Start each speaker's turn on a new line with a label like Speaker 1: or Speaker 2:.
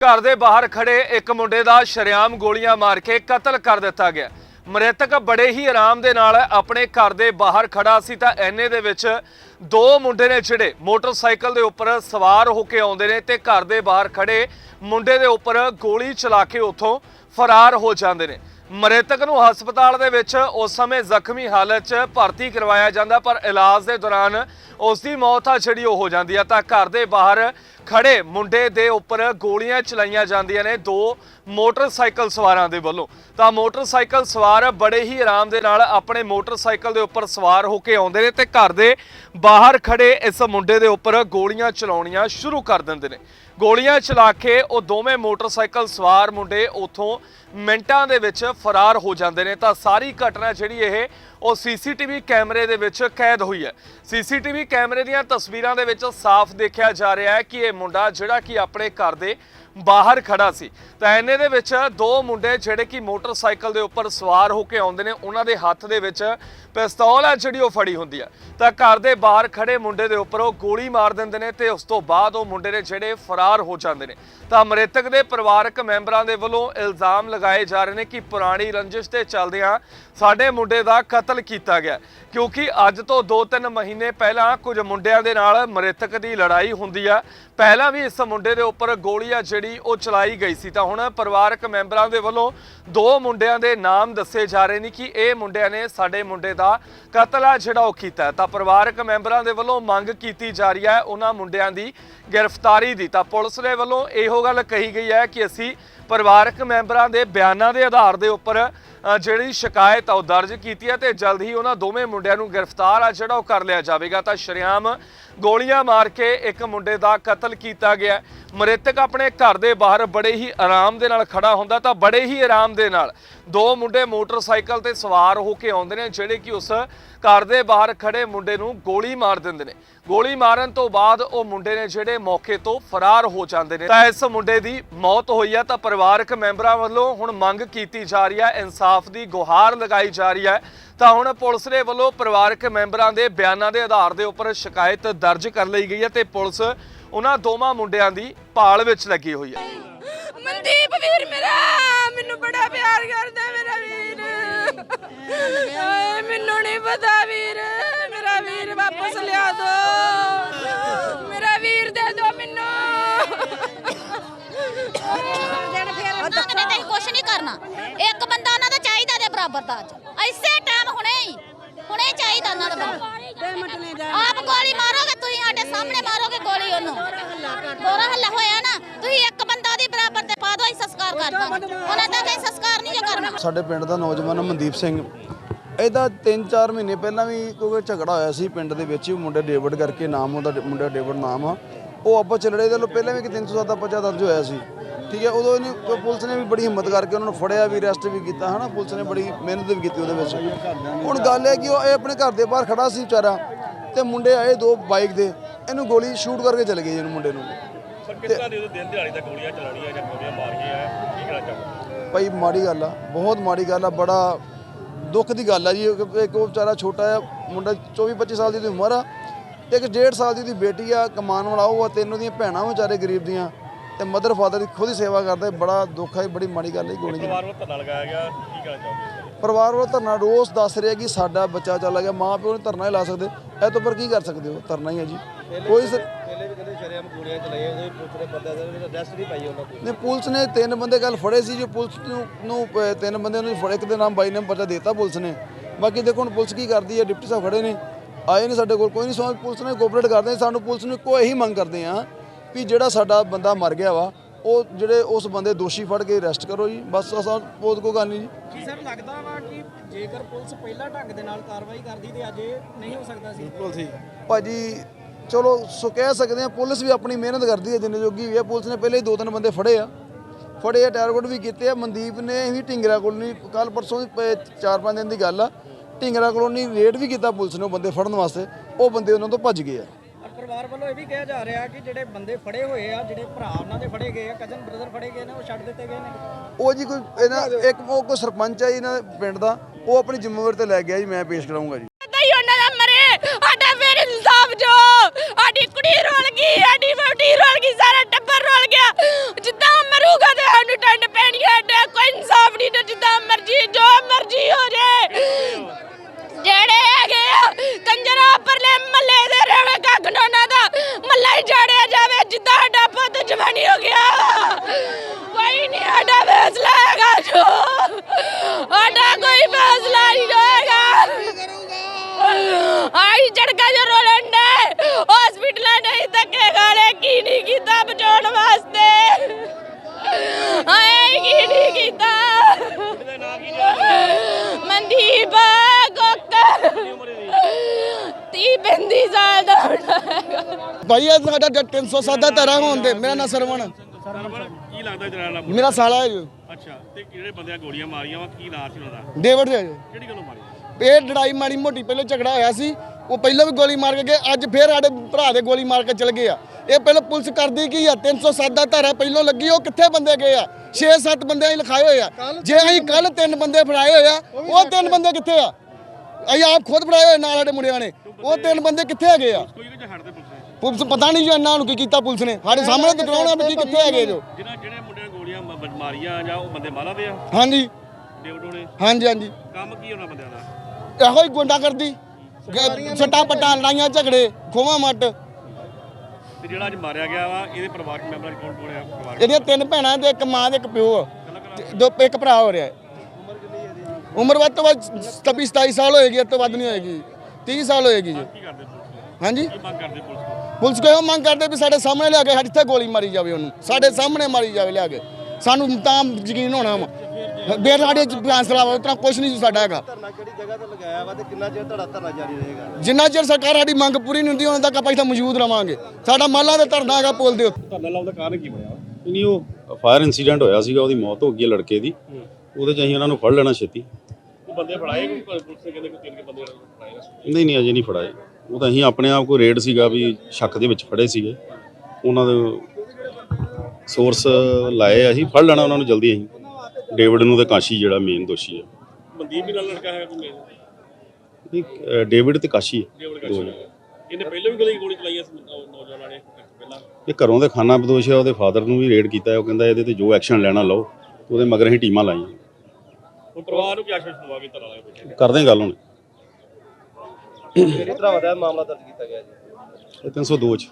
Speaker 1: ਘਰ ਦੇ ਬਾਹਰ ਖੜੇ ਇੱਕ ਮੁੰਡੇ ਦਾ ਸ਼ਰੇਆਮ ਗੋਲੀਆਂ ਮਾਰ ਕੇ ਕਤਲ ਕਰ ਦਿੱਤਾ ਗਿਆ। ਮ੍ਰਿਤਕ ਬੜੇ ਹੀ ਆਰਾਮ ਦੇ ਨਾਲ ਆਪਣੇ ਘਰ ਦੇ ਬਾਹਰ ਖੜਾ ਸੀ ਤਾਂ ਐਨੇ ਦੇ ਵਿੱਚ ਦੋ ਮੁੰਡੇ ਨੇ ਜਿਹੜੇ ਮੋਟਰਸਾਈਕਲ ਦੇ ਉੱਪਰ ਸਵਾਰ ਹੋ ਕੇ ਆਉਂਦੇ ਨੇ ਤੇ ਘਰ ਦੇ ਬਾਹਰ ਖੜੇ ਮੁੰਡੇ ਦੇ ਉੱਪਰ ਗੋਲੀ ਚਲਾ ਕੇ ਉੱਥੋਂ ਫਰਾਰ ਹੋ ਜਾਂਦੇ ਨੇ। ਮ੍ਰਿਤਕ ਨੂੰ ਹਸਪਤਾਲ ਦੇ ਵਿੱਚ ਉਸ ਸਮੇਂ ਜ਼ਖਮੀ ਹਾਲਤ 'ਚ ਭਰਤੀ ਕਰਵਾਇਆ ਜਾਂਦਾ ਪਰ ਇਲਾਜ ਦੇ ਦੌਰਾਨ ਉਸ ਦੀ ਮੌਤ ਆ ਜਿਹੜੀ ਉਹ ਹੋ ਜਾਂਦੀ ਆ ਤਾਂ ਘਰ ਦੇ ਬਾਹਰ ਖੜੇ ਮੁੰਡੇ ਦੇ ਉੱਪਰ ਗੋਲੀਆਂ ਚਲਾਈਆਂ ਜਾਂਦੀਆਂ ਨੇ ਦੋ ਮੋਟਰਸਾਈਕਲ ਸਵਾਰਾਂ ਦੇ ਵੱਲੋਂ। ਤਾਂ ਮੋਟਰਸਾਈਕਲ ਸਵਾਰ ਬੜੇ ਹੀ ਆਰਾਮ ਦੇ ਨਾਲ ਆਪਣੇ ਮੋਟਰਸਾਈਕਲ ਦੇ ਉੱਪਰ ਸਵਾਰ ਹੋ ਕੇ ਆਉਂਦੇ ਨੇ ਤੇ ਘਰ ਦੇ ਬਾਹਰ ਖੜੇ ਇਸ ਮੁੰਡੇ ਦੇ ਉੱਪਰ ਗੋਲੀਆਂ ਚਲਾਉਣੀਆਂ ਸ਼ੁਰੂ ਕਰ ਦਿੰਦੇ ਨੇ। ਗੋਲੀਆਂ ਚਲਾ ਕੇ ਉਹ ਦੋਵੇਂ ਮੋਟਰਸਾਈਕਲ ਸਵਾਰ ਮੁੰਡੇ ਉਥੋਂ ਮਿੰਟਾਂ ਦੇ ਵਿੱਚ ਫਰਾਰ ਹੋ ਜਾਂਦੇ ਨੇ। ਤਾਂ ਸਾਰੀ ਘਟਨਾ ਜਿਹੜੀ ਇਹ ਉਹ ਸੀਸੀਟੀਵੀ ਕੈਮਰੇ ਦੇ ਵਿੱਚ ਕੈਦ ਹੋਈ ਹੈ। ਸੀਸੀਟੀਵੀ ਕੈਮਰੇ ਦੀਆਂ ਤਸਵੀਰਾਂ ਦੇ ਵਿੱਚ ਸਾਫ਼ ਦੇਖਿਆ ਜਾ ਰਿਹਾ ਹੈ ਕਿ ਇਹ ਮੁੰਡਾ ਜਿਹੜਾ ਕਿ ਆਪਣੇ ਘਰ ਦੇ ਬਾਹਰ ਖੜਾ ਸੀ। ਤਾਂ ਐਨੇ ਦੇ ਵਿੱਚ ਦੋ ਮੁੰਡੇ ਜਿਹੜੇ ਕਿ ਮੋਟਰਸਾਈਕਲ ਦੇ ਉੱਪਰ ਸਵਾਰ ਹੋ ਕੇ ਆਉਂਦੇ ਨੇ, ਉਹਨਾਂ ਦੇ ਹੱਥ ਦੇ ਵਿੱਚ ਪਿਸਤੌਲ ਹੈ ਜਿਹੜੀ ਉਹ ਫੜੀ ਹੁੰਦੀ ਹੈ ਤਾਂ ਘਰ ਦੇ ਬਾਹਰ ਖੜੇ ਮੁੰਡੇ ਦੇ ਉੱਪਰ ਉਹ ਗੋਲੀ ਮਾਰ ਦਿੰਦੇ ਨੇ ਤੇ ਉਸ ਤੋਂ ਬਾਅਦ ਉਹ ਮੁੰਡੇ ਨੇ ਜਿਹੜੇ ਫਰਾਰ ਹੋ ਜਾਂਦੇ ਨੇ। ਤਾਂ ਮ੍ਰਿਤਕ ਦੇ ਪਰਿਵਾਰਕ ਮੈਂਬਰਾਂ ਦੇ ਵੱਲੋਂ ਇਲਜ਼ਾਮ ਲਗਾਏ ਜਾ ਰਹੇ ਨੇ ਕਿ ਪੁਰਾਣੀ ਰੰਜਿਸ਼ ਤੇ ਚੱਲਦਿਆਂ ਸਾਡੇ ਮੁੰਡੇ ਦਾ ਕਤਲ ਕੀਤਾ ਗਿਆ। ਕਿਉਂਕਿ ਅੱਜ ਤੋਂ 2-3 ਮਹੀਨੇ ਪਹਿਲਾਂ ਕੁਝ ਮੁੰਡਿਆਂ ਦੇ ਨਾਲ ਮ੍ਰਿਤਕ ਦੀ ਲੜਾਈ ਹੁੰਦੀ ਆ। ਪਹਿਲਾਂ ਵੀ ਇਸ ਮੁੰਡੇ ਦੇ ਉੱਪਰ ਗੋਲੀ ਆ ਜਿਹੜੀ ਉਹ ਚਲਾਈ ਗਈ ਸੀ, ਤਾਂ ਹੁਣ ਪਰਿਵਾਰਕ ਮੈਂਬਰਾਂ ਦੇ ਵੱਲੋਂ ਦੋ ਮੁੰਡਿਆਂ ਦੇ ਨਾਮ ਦੱਸੇ ਜਾ ਰਹੇ ਨੇ ਕਿ ਇਹ ਮੁੰਡਿਆਂ ਨੇ ਸਾਡੇ ਮੁੰਡੇ ਦਾ ਕਤਲ ਆ ਜਿਹੜਾ ਉਹ ਕੀਤਾ ਤਾਂ ਪਰਿਵਾਰਕ ਮੈਂਬਰਾਂ ਦੇ ਵੱਲੋਂ ਮੰਗ ਕੀਤੀ ਜਾ ਰਹੀ ਹੈ ਉਹਨਾਂ ਮੁੰਡਿਆਂ ਦੀ ਗ੍ਰਿਫਤਾਰੀ ਦੀ। ਤਾਂ ਪੁਲਿਸ ਦੇ ਵੱਲੋਂ ਇਹੋ ਗੱਲ ਕਹੀ ਗਈ ਹੈ ਕਿ ਅਸੀਂ ਪਰਿਵਾਰਕ ਮੈਂਬਰਾਂ ਦੇ ਬਿਆਨਾਂ ਦੇ ਆਧਾਰ ਦੇ ਉੱਪਰ ਜਿਹੜੀ ਸ਼ਿਕਾਇਤ ਆ ਉਹ ਦਰਜ ਕੀਤੀ ਹੈ ਤੇ ਜਲਦ ਹੀ ਉਹਨਾਂ ਦੋਵੇਂ ਮੁੰਡਿਆਂ ਨੂੰ ਗ੍ਰਿਫਤਾਰ ਆ ਜਿਹੜਾ ਉਹ ਕਰ ਲਿਆ ਜਾਵੇਗਾ। ਤਾਂ ਸ਼ਰੇਆਮ ਗੋਲੀਆਂ ਮਾਰ ਕੇ ਇੱਕ ਮੁੰਡੇ ਦਾ ਕਤਲ ਕੀਤਾ ਗਿਆ ਮ੍ਰਿਤਕ ਆਪਣੇ ਘਰ ਦੇ ਬਾਹਰ ਬੜੇ ਹੀ ਆਰਾਮ ਦੇ ਨਾਲ ਖੜਾ ਹੁੰਦਾ ਤਾਂ ਬੜੇ ਹੀ ਆਰਾਮ ਦੇ ਨਾਲ ਦੋ ਮੁੰਡੇ ਮੋਟਰਸਾਈਕਲ ਤੇ ਸਵਾਰ ਹੋ ਕੇ ਆਉਂਦੇ ਨੇ, ਜਿਹੜੇ ਕਿ ਉਸ ਘਰ ਦੇ ਬਾਹਰ ਖੜੇ ਮੁੰਡੇ ਨੂੰ ਗੋਲੀ ਮਾਰ ਦਿੰਦੇ ਨੇ। ਗੋਲੀ ਮਾਰਨ ਤੋਂ ਬਾਅਦ ਉਹ ਮੁੰਡੇ ਨੇ ਜਿਹੜੇ ਮੌਕੇ ਤੋਂ ਫਰਾਰ ਹੋ ਜਾਂਦੇ ਨੇ। ਤਾਂ ਇਸ ਮੁੰਡੇ ਦੀ ਮੌਤ ਹੋਈ ਹੈ ਤਾਂ ਪਰਿਵਾਰਕ ਮੈਂਬਰਾਂ ਵੱਲੋਂ ਹੁਣ ਮੰਗ ਕੀਤੀ ਜਾ ਰਹੀ ਹੈ ਇਨਸਾਫ ਦੀ ਗੁਹਾਰ ਲਗਾਈ ਜਾ ਰਹੀ ਹੈ ਤਾਂ ਹੁਣ ਪੁਲਿਸ ਦੇ ਵੱਲੋਂ ਪਰਿਵਾਰਕ ਮੈਂਬਰਾਂ ਦੇ ਬਿਆਨਾਂ ਦੇ ਆਧਾਰ ਦੇ ਉੱਪਰ ਸ਼ਿਕਾਇਤ ਦਰਜ ਕਰ ਲਈ ਗਈ ਹੈ ਤੇ ਪੁਲਿਸ ਉਹਨਾਂ ਦੋਵਾਂ ਮੁੰਡਿਆਂ ਦੀ ਭਾਲ ਵਿੱਚ ਲੱਗੀ ਹੋਈ ਹੈ।
Speaker 2: ਮਨਦੀਪ ਵੀਰ ਮੇਰਾ ਮੈਨੂੰ ਬੜਾ ਪਿਆਰ ਕਰਦਾ ਮੇਰਾ ਵੀਰ। ਓਏ ਮੈਨੂੰ ਨਹੀਂ ਪਤਾ ਵੀਰ ਮੇਰਾ ਵੀਰ ਵਾਪਸ ਲਿਆ ਦੋ। ਮੇਰਾ ਵੀਰ ਦੇ ਦੋ ਮੈਨੂੰ।
Speaker 3: ਉਹਨਾਂ ਨੇ ਤਾਂ ਕੁਝ ਨਹੀਂ ਕਰਨਾ। ਇੱਕ ਬੰਦਾ ਉਹਨਾਂ ਦਾ ਚਾਹੀਦਾ ਦੇ ਬਰਾਬਰ ਦਾ ਅੱਜ। ਐਸੇ ਟਾਈਮ ਹੁਣੇ ਹੀ ਹੁਣੇ ਚਾਹੀਦਾ ਉਹਨਾਂ ਦਾ। ਆਪ ਗੋਲੀ ਮਾਰੋਗੇ ਤੁਸੀਂ ਸਾਹਮਣੇ ਮਾਰੋਗੇ ਗੋਲੀ ਉਹਨੂੰ। ਦੋਰਾ ਹੱਲਾ ਹੋਇਆ ਨਾ, ਤੁਸੀਂ ਇੱਕ ਬੰਦਾ ਦੀ ਬਰਾਬਰ ਤੇ ਪਾ ਦੋ ਅਸੀਂ ਸੰਸਕਾਰ ਕਰ ਉਹਨਾਂ ਦਾ ਕੋਈ ਸੰਸਕਾਰ ਨਹੀਂ ਜੋ ਕਰਨਾ।
Speaker 4: ਸਾਡੇ ਪਿੰਡ ਦਾ ਨੌਜਵਾਨ ਮਨਦੀਪ ਸਿੰਘ, ਇਹਦਾ 3-4 ਮਹੀਨੇ ਪਹਿਲਾਂ ਵੀ ਕੋਈ ਝਗੜਾ ਹੋਇਆ ਸੀ ਪਿੰਡ ਦੇ ਵਿੱਚ ਹੀ ਡੇਵਿਡ ਕਰਕੇ ਨਾਮ, ਉਹਦਾ ਮੁੰਡਾ ਡੇਵਿਡ ਨਾਮ ਆ। ਉਹ ਆਪਾਂ ਚੱਲੜੇ ਦੇ ਲੋ ਪਹਿਲਾਂ ਵੀ ਇੱਕ 307 ਦਾ ਪਰਚਾ ਦਰਜ ਹੋਇਆ ਸੀ। ਠੀਕ ਹੈ, ਉਦੋਂ ਇਹਨੇ ਪੁਲਿਸ ਨੇ ਵੀ ਬੜੀ ਹਿੰਮਤ ਕਰਕੇ ਉਹਨਾਂ ਨੂੰ ਫੜਿਆ, ਵੀ ਅਰੈਸਟ ਵੀ ਕੀਤਾ, ਹਨਾ? ਪੁਲਿਸ ਨੇ ਬੜੀ ਮਿਹਨਤ ਵੀ ਕੀਤੀ ਉਹਦੇ ਵਿੱਚ। ਹੁਣ ਗੱਲ ਹੈ ਕਿ ਉਹ ਇਹ ਆਪਣੇ ਘਰ ਦੇ ਬਾਹਰ ਖੜਾ ਸੀ ਵਿਚਾਰਾ। ਤੇ ਮੁੰਡੇ ਆਏ ਦੋ ਬਾਈਕ ਦੇ ਇਹਨੂੰ ਗੋਲੀ ਸ਼ੂਟ ਕਰਕੇ ਚਲੇ ਗਏ ਇਹਨੂੰ ਮੁੰਡੇ ਨੂੰ।
Speaker 5: ਸਰ ਕਿਸ ਤਰ੍ਹਾਂ ਦੀ ਉਹਦੇ ਦਿਨ ਦਿਹਾੜੀ ਦਾ ਗੋਲੀਆਂ ਚਲਾਉਣੀਆਂ ਜਾਂ ਗੋਲੀਆਂ ਮਾਰਨੀਆਂ ਹੈ ਕੀ ਕਹਿਣਾ ਚਾਹੋਗੇ?
Speaker 4: ਭਾਈ ਮਾੜੀ ਗੱਲ ਆ ਬਹੁਤ ਮਾੜੀ ਗੱਲ ਆ ਬੜਾ ਦੁੱਖ ਦੀ ਗੱਲ ਆ ਜੀ। ਇੱਕ ਉਹ ਵਿਚਾਰਾ ਛੋਟਾ ਆ ਮੁੰਡਾ 24 25 ਸਾਲ ਦੀ ਉਮਰ ਆ ਤੇ ਇੱਕ 1.5 ਸਾਲ ਦੀ ਉਹਦੀ ਬੇਟੀ ਆ ਕਮਾਉਣ ਵਾਲਾ ਉਹ ਆ ਤਿੰਨ ਉਹਦੀਆਂ ਭੈਣਾਂ ਵਿਚਾਰੇ ਗਰੀਬ ਦੀਆਂ ਤੇ ਮਦਰ ਫਾਦਰ ਦੀ ਖੁਦ ਹੀ ਸੇਵਾ ਕਰਦੇ ਬੜਾ ਦੁੱਖ ਹੈ ਬੜੀ ਮਾੜੀ ਗੱਲ ਹੈ ਗੋਲੀ ਦੀ
Speaker 5: ਪਰਿਵਾਰ ਧਰਨਾ ਲਗਾਇਆ ਗਿਆ ਕੀ ਕਹਿਣਾ ਚਾਹੋਗੇ?
Speaker 4: ਪਰਿਵਾਰ ਵੱਲੋਂ ਧਰਨਾ ਰੋਜ਼ ਦੱਸ ਰਿਹਾ ਕਿ ਸਾਡਾ ਬੱਚਾ ਚਲਾ ਗਿਆ ਮਾਂ ਪਿਓ ਨੇ ਧਰਨਾ ਹੀ ਲਾ ਸਕਦੇ। ਇਹ ਤੋਂ ਪਰ ਕੀ ਕਰ ਸਕਦੇ ਹੋ? ਧਰਨਾ ਹੀ ਹੈ ਜੀ। ਕੋਈ ਸ-
Speaker 6: ਪਹਿਲੇ ਵੀ ਕਹਿੰਦੇ ਸ਼ਰੇਆਮ ਗੋਲੀਆਂ ਚਲਾਈਆਂ ਉਹਦੇ ਪੁਲਿਸ ਨੇ ਬੰਦਾ ਦਾ ਅਰੈਸਟ ਨਹੀਂ ਪਾਈ ਉਹਨਾਂ ਕੋਲ।
Speaker 4: ਨੇ ਪੁਲਿਸ ਨੇ ਤਿੰਨ ਬੰਦੇ ਕੱਲ ਫੜੇ ਸੀ ਜੋ ਪੁਲਿਸ ਨੂੰ ਤਿੰਨ ਬੰਦਿਆਂ ਨੂੰ ਫੜੇ ਇੱਕ ਦੇ ਨਾਮ ਬਾਈ ਨੇ ਪਰਚਾ ਦਿੱਤਾ ਪੁਲਿਸ ਨੇ। ਬਾਕੀ ਦੇਖੋ ਹੁਣ ਪੁਲਿਸ ਕੀ ਕਰਦੀ ਹੈ ਡਿਪਟੀ ਸਾਹਿਬ ਖੜੇ ਨੇ। ਆਏ ਨੇ ਸਾਡੇ ਕੋਲ ਕੋਈ ਨਹੀਂ ਸੋ ਪੁਲਿਸ ਨੇ ਕੋਆਪਰੇਟ ਕਰਦੇ ਸਾਨੂੰ ਪੁਲਿਸ ਨੂੰ ਕੋਈ ਇਹੀ ਮੰਗ ਕਰਦੇ ਆ ਵੀ ਜਿਹੜਾ ਸਾਡਾ ਬੰਦਾ ਮਰ ਗਿਆ ਵਾ ਉਹ ਜਿਹੜੇ ਉਸ ਬੰਦੇ ਦੋਸ਼ੀ ਫੜ ਕੇ ਅਰੈਸਟ ਕਰੋ ਜੀ ਬਸ ਅਸਾਂ ਬਹੁਤ ਕੋਈ ਗੱਲ ਨਹੀਂ ਜੀ।
Speaker 7: ਸਰ ਲੱਗਦਾ ਵਾ ਕਿ ਜੇਕਰ ਪੁਲਿਸ ਪਹਿਲਾਂ ਢੰਗ ਦੇ ਨਾਲ ਕਾਰਵਾਈ ਕਰਦੀ ਤੇ ਅੱਜ ਇਹ ਨਹੀਂ ਹੋ ਸਕਦਾ ਸੀ।
Speaker 4: ਭਾਜੀ ਚਲੋ ਸੋ ਕਹਿ ਸਕਦੇ ਆ ਪੁਲਿਸ ਵੀ ਆਪਣੀ ਮਿਹਨਤ ਕਰਦੀ ਹੈ ਜਿੰਨੇ ਜੋਗੀ ਵੀ ਹੈ। ਪੁਲਿਸ ਨੇ ਪਹਿਲੇ ਹੀ ਦੋ ਤਿੰਨ ਬੰਦੇ ਫੜੇ ਆ। ਫੜੇ ਆ ਟਾਰਗੇਟ ਵੀ ਕੀਤੇ ਆ। ਮਨਦੀਪ ਨੇ ਵੀ ਢਿੰਗਰਾ ਕਲੋਨੀ ਕੱਲ ਪਰਸੋਂ ਦੀ ਪ- ਚਾਰ ਪੰਜ ਦਿਨ ਦੀ ਗੱਲ ਆ। ਢਿੰਗਰਾ ਕਲੋਨੀ ਰੇਡ ਵੀ ਕੀਤਾ ਪੁਲਿਸ ਨੇ ਉਹ ਬੰਦੇ ਫੜਨ ਵਾਸਤੇ। ਉਹ ਬੰਦੇ ਉਹਨਾਂ ਤੋਂ ਭੱਜ ਗਏ ਆ।
Speaker 7: ਪਰਿਵਾਰ ਵੱਲੋਂ ਇਹ ਵੀ ਕਿਹਾ ਜਾ ਰਿਹਾ ਕਿ ਜਿਹੜੇ ਬੰਦੇ ਫੜੇ ਹੋਏ ਆ ਜਿਹੜੇ ਭਰਾ ਉਹਨਾਂ ਦੇ ਫੜੇ ਗਏ ਆ ਕਜ਼ਨ ਬ੍ਰਦਰ ਫੜੇ ਗਏ ਨੇ ਉਹ ਛੱਡ ਦਿੱਤੇ ਗਏ ਨੇ।
Speaker 4: ਉਹ ਜੀ ਕੋਈ ਇਹਨਾਂ ਇੱਕ ਉਹ ਕੋਈ ਸਰਪੰਚ ਆ ਜੀ ਇਹਨਾਂ ਪਿੰਡ ਦਾ ਉਹ ਆਪਣੀ ਜ਼ਿੰਮੇਵਾਰੀ ਤੇ ਲੈ ਗਿਆ ਜੀ ਮੈਂ ਪੇਸ਼ ਕਰਾਉਂਗਾ ਜੀ।
Speaker 2: ਦਈ ਉਹਨਾਂ ਦਾ ਮਰੇ ਸਾਡਾ ਫੇਰ ਇਨਸਾਫ ਜੋ। ਸਾਡੀ ਕੁੜੀ ਰੋਲ ਗਈ ਸਾਡੀ ਵਹੁਟੀ ਰੋਲ ਗਈ ਸਾਰਾ ਟੱਬਰ ਰੋਲ ਗਿਆ। ਜਿੱਦਾਂ ਸਾਡੇ ਕੋਈ ਇਨਸਾਫ ਨਹੀਂ ਤੇ ਜਿੱਦਾਂ ਮਰਜ਼ੀ ਜੋ ਮਰਜ਼ੀ ਹੋ ਜੇ ਜਿਹੜੇ ਹੈਗੇ ਆ ਕੰਜਰਾ ਪਰਲੇ ਮੱਲੇ ਦੇ ਰਹਿਵੇ ਗਗਨੋਨਾ ਦਾ ਮੱਲਾ ਹੀ ਜਾੜਿਆ ਜਾਵੇ ਜਿੱਦਾਂ ਸਾਡਾ ਪੁੱਤ ਜਵਾਨੀ ਹੋ ਗਿਆ ਕੋਈ ਨਹੀਂ ਸਾਡਾ ਫੈਸਲਾ ਹੈਗਾ ਜੋ ਸਾਡਾ ਕੋਈ ਫੈਸਲਾ ਨਹੀਂ ਹੋਏਗਾ ਆਈ ਝੜਕਾ ਜੋ ਰੋਲਣ ਦੇ ਹਸਪੀਟਲਾਂ ਨਹੀਂ ਧੱਕੇ ਗਾਲੇ ਕੀ ਨਹੀਂ ਬਚਾਉਣ ਵਾਸਤੇ। ਆਏ ਕੀ ਨਹੀਂ ਕੀਤਾ। ਮਨਦੀਪ ਕੋਕਰ ਤੀ ਬੰਦੀ ਸਾਲ ਦਾ ਮੁੰਡਾ ਹੈਗਾ।
Speaker 8: ਭਾਈ ਇਹ ਸਾਡਾ 307 ਦਾ ਧਾਰਾ ਹੋਣ ਦੇ। ਮੇਰਾ ਨਾਂ ਸਰਵਣ।
Speaker 5: ਕੀ ਲੱਗਦਾ
Speaker 8: ਮੇਰਾ ਸਾਲਾ ਹੈ ਜੀ।
Speaker 5: ਅੱਛਾ ਤੇ ਜਿਹੜੇ ਬੰਦਿਆਂ ਗੋਲੀਆਂ ਮਾਰੀਆਂ ਵਾ? ਕੀ ਨਾਂ ਸੀ ਉਹਨਾਂ ਦਾ
Speaker 8: ਡੇਵਿਡ ਹੈ ਜੀ।
Speaker 5: ਕਿਹੜੀ ਗੱਲੋਂ ਮਾਰੀ?
Speaker 8: ਇਹ ਲੜਾਈ ਮਾੜੀ ਮੋਟੀ ਪਹਿਲਾਂ ਝਗੜਾ ਹੋਇਆ ਸੀ। ਉਹ ਪਹਿਲਾਂ ਵੀ ਗੋਲੀ ਮਾਰ ਕੇ ਗਏ ਅੱਜ ਫੇਰ ਸਾਡੇ ਭਰਾ ਦੇ ਗੋਲੀ ਮਾਰ ਕੇ ਚਲ ਗਏ ਆ। ਇਹ ਪਹਿਲਾਂ ਪੁਲਿਸ ਕਰਦੀ ਕੀ ਆ? 307 ਦਾ ਧਾਰਾ ਪਹਿਲਾਂ ਲੱਗੀ ਉਹ ਕਿੱਥੇ ਬੰਦੇ ਗਏ ਆ? 6-7 ਬੰਦੇ ਅਸੀਂ ਲਿਖਾਏ ਹੋਏ ਆ। ਜੇ ਅਸੀਂ ਕੱਲ ਤਿੰਨ ਬੰਦੇ ਫੜਾਏ ਹੋਏ ਆ ਉਹ ਤਿੰਨ ਬੰਦੇ ਕਿੱਥੇ ਆ? ਅਸੀਂ ਆਪ ਖੁਦ ਫੜਾਏ ਹੋਏ ਨਾਲ ਸਾਡੇ ਮੁੰਡਿਆਂ ਨੇ। ਉਹ ਤਿੰਨ ਬੰਦੇ ਕਿੱਥੇ ਹੈਗੇ ਆ?
Speaker 5: ਪੁਲਿਸ
Speaker 8: ਪਤਾ ਨਹੀਂ ਜੋ ਇਹਨਾਂ ਨੂੰ ਕੀ ਕੀਤਾ ਪੁਲਿਸ ਨੇ। ਸਾਡੇ ਸਾਹਮਣੇ ਦਿਖਾਉਣਾ ਵੀ ਕੀ ਕਿੱਥੇ ਹੈਗੇ ਜੋ।
Speaker 5: ਜਿਹਨਾਂ ਜਿਹੜੇ ਮੁੰਡਿਆਂ ਨੇ ਗੋਲੀਆਂ ਮਾਰੀਆਂ ਜਾਂ ਉਹ ਬੰਦੇ ਮਾਲਾ ਦੇ ਆ?
Speaker 8: ਹਾਂਜੀ। ਹਾਂਜੀ ਹਾਂਜੀ।
Speaker 5: ਕੰਮ ਕੀ ਉਹਨਾਂ ਬੰਦਿਆਂ ਦਾ?
Speaker 8: ਇਹੋ ਹੀ ਗੁੰਡਾ ਕਰਦੀ ਸੱਟਾ ਪੱਟਾਂ ਲੜਾਈਆਂ ਝਗੜੇ ਖੋਵਾ ਮੱਟ।
Speaker 5: ਤੇ ਜਿਹੜਾ ਅੱਜ ਮਾਰਿਆ ਗਿਆ ਵਾ ਇਹਦੇ ਪਰਿਵਾਰਕ ਮੈਂਬਰਾਂ 'ਚ ਕੌਣ ਕੌਣ ਆ? ਪਰਿਵਾਰ
Speaker 8: ਇਹਦੀਆਂ ਤਿੰਨ ਭੈਣਾਂ ਤੇ ਇੱਕ ਮਾਂ ਤੇ ਇੱਕ ਪਿਓ ਆ। ਤੇ ਦੋ ਇੱਕ ਭਰਾ ਹੋ ਰਿਹਾ ਹੈ। ਉਮਰ ਵੱਧ ਤੋਂ ਵੱਧ 26 27 ਸਾਲ ਹੋਏਗੀ ਇਸ ਤੋਂ ਵੱਧ ਨਹੀਂ ਹੋਏਗੀ। 30 ਸਾਲ ਹੋਏਗੀ ਜੀ।
Speaker 5: ਕੀ ਕਰਦੇ ਪੁਲਿਸ ਨੂੰ
Speaker 8: ਹਾਂਜੀ?
Speaker 5: ਕੀ ਮੰਗ ਕਰਦੇ ਪੁਲਿਸ
Speaker 8: ਕੋਲ ਇਹੋ ਮੰਗ ਕਰਦੇ ਵੀ ਸਾਡੇ ਸਾਹਮਣੇ ਲਿਆ ਕੇ ਸਾਡੇ ਇੱਥੇ ਗੋਲੀ ਮਾਰੀ ਜਾਵੇ ਉਹਨੂੰ। ਸਾਡੇ ਸਾਹਮਣੇ ਮਾਰੀ ਜਾਵੇ ਲਿਆ ਕੇ। ਸਾਨੂੰ ਤਾਂ ਯਕੀਨ ਹੋਣਾ ਵਾ। ਬੇਰ ਸਾਡੇ ਚ ਫੈਸਲਾ ਵਾ ਉਤਨਾ ਕੁਝ ਨਹੀਂ ਸੀ ਸਾਡਾ ਹੈਗਾ।
Speaker 6: ਧਰਨਾ ਕਿਹੜੀ ਜਗ੍ਹਾ ਤੇ ਲਗਾਇਆ ਵਾ ਤੇ ਕਿੰਨਾ ਚਿਰ ਤੁਹਾਡਾ ਧਰਨਾ ਜਾਰੀ ਰਹੇਗਾ?
Speaker 8: ਜਿੰਨਾ ਚਿਰ ਸਰਕਾਰ ਸਾਡੀ ਮੰਗ ਪੂਰੀ ਨਹੀਂ ਹੁੰਦੀ ਉਹਨਾਂ ਤੱਕ ਆਪਾਂ ਇੱਥੇ ਮੌਜੂਦ ਰਵਾਂਗੇ। ਸਾਡਾ ਮਾਲਾ ਦੇ ਧਰਨਾ ਹੈਗਾ ਪੁੱਲ ਦੇ ਉੱਤੇ।
Speaker 5: ਧਰਨਾ ਲਾਉਣ ਦਾ ਕਾਰਨ ਕੀ ਬਣਿਆ
Speaker 9: ਨਹੀਂ ਉਹ ਫਾਇਰ ਇਨਸੀਡੈਂਟ ਹੋਇਆ ਸੀਗਾ ਉਹਦੀ ਮੌਤ ਹੋ ਗਈ ਹੈ ਲੜਕੇ ਦੀ। ਉਹਦੇ ਚ ਅਸੀਂ ਉਹਨਾਂ ਨੂੰ ਫੜ ਲੈਣਾ ਛੇਤੀ।
Speaker 5: ਉਹ ਬੰਦੇ ਫੜਾਏ ਕੋਈ? ਪੁਲਿਸ ਨੇ ਕਹਿੰਦੇ ਕਿ ਤਿੰਨ ਕੇ ਬੰਦੇ ਫੜਾਏ ਨੇ?
Speaker 9: ਨਹੀਂ ਨਹੀਂ ਅਜੇ ਨਹੀਂ ਫੜਾਏ। ਉਹ ਤਾਂ ਅਸੀਂ ਆਪਣੇ ਆਪ ਕੋਈ ਰੇਡ ਸੀਗਾ ਵੀ ਸ਼ੱਕ ਦੇ ਵਿੱਚ ਫੜੇ ਸੀਗੇ। ਉਹਨਾਂ ਦੇ ਸੋਰਸ ਲਾਏ ਆ ਅਸੀਂ ਫੜ ਲੈਣਾ ਉਹਨਾਂ ਨੂੰ ਜਲਦੀ ਅਸੀਂ। ਡੇਵਿਡ ਨੂੰ ਤੇ ਕਾਸ਼ੀ ਜਿਹੜਾ ਮੇਨ ਦੋਸ਼ੀ ਹੈ
Speaker 5: ਮਨਦੀਪ ਵੀ ਨਾਲ ਲੜਕਾ ਹੈਗਾ ਕੋਈ ਮੇਨ
Speaker 9: ਨਹੀਂ ਅਹ ਡੇਵਿਡ ਤੇ ਕਾਸ਼ੀ ਹੈ
Speaker 5: ਡੇਵਡ ਕਾਸ਼ੀ ਇਹਨੇ ਪਹਿਲਾਂ ਵੀ ਗੋਲੀ ਗੋਲੀ ਚਲਾਈਆਂ ਸੀ ਨੌ- ਨੌਜਵਾਨਾਂ ਨੇ ਪਹਿਲਾਂ।
Speaker 9: ਇਹ ਘਰੋਂ ਦੇ ਖਾਨਾ ਬਦੋਸ਼ ਹੈ ਉਹਦੇ ਫਾਦਰ ਨੂੰ ਵੀ ਰੇਡ ਕੀਤਾ ਹੈ ਉਹ ਕਹਿੰਦਾ ਇਹਦੇ ਤੇ ਜੋ ਐਕਸ਼ਨ ਲੈਣਾ ਲਓ ਉਹਦੇ ਮਗਰ ਅਸੀਂ ਟੀਮਾਂ ਲਾਈਆਂ।
Speaker 5: ਹੁਣ ਪਰਿਵਾਰ ਨੂੰ ਕੀ ਆਸ਼ਵਾਸਨ ਦਵਾਗੇ ਧਰਨਾ ਲਾਇਆ ਪਿੱਛੇ
Speaker 9: ਕਰਦੇ ਹਾਂ ਗੱਲ ਹੁਣ।
Speaker 6: ਕਿਹੜੀ ਤਰ੍ਹਾਂ ਦਾ ਮਾਮਲਾ ਦਰਜ ਕੀਤਾ ਗਿਆ ਜੀ?
Speaker 9: ਇਹ 302 ਚ।